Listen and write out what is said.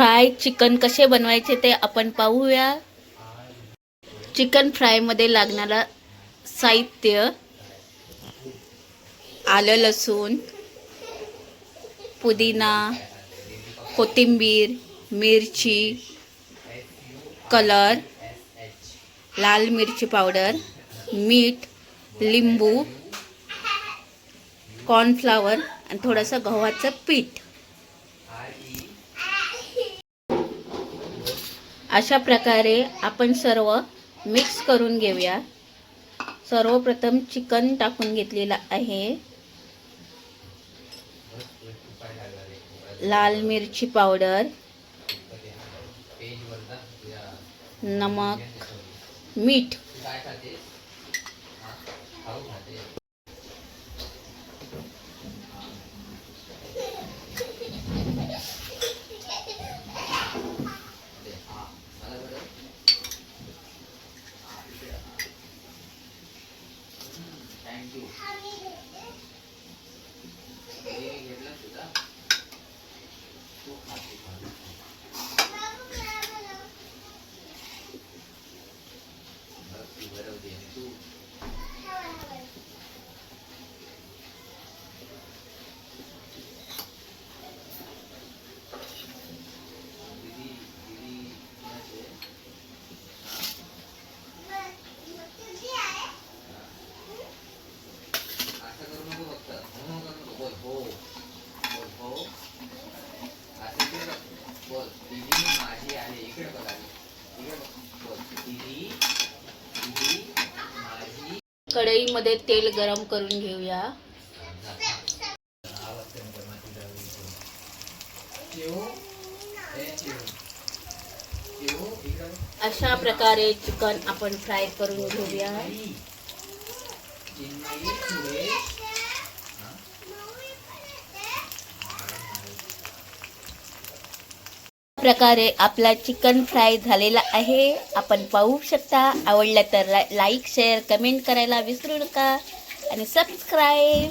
Fry chicken कसे बनवायचे ते आपण पाहूया. चिकन फ्रायमध्ये लागणारा साहित्य आलं लसूण पुदिना कोथिंबीर मिरची कलर लाल मिरची पावडर मीठ लिंबू कॉर्नफ्लावर आणि थोडंसं गव्हाचं पीठ. अशा प्रकारे आपण सर्व मिक्स करून घेऊया. सर्वप्रथम चिकन टाकून घेतलेलं आहे. लाल मिरची पावडर नमक मीठ. थँक्यू घेतलं तुझा कढईमध्ये तेल गरम करून घेऊया. अशा प्रकारे चिकन आपण फ्राय करून घेऊया. प्रकारे आपला चिकन फ्राय झालेला आहे. आपण पाहू शकता. आवडलं तर लाईक शेअर कमेंट करायला विसरू नका. आणि सबस्क्राईब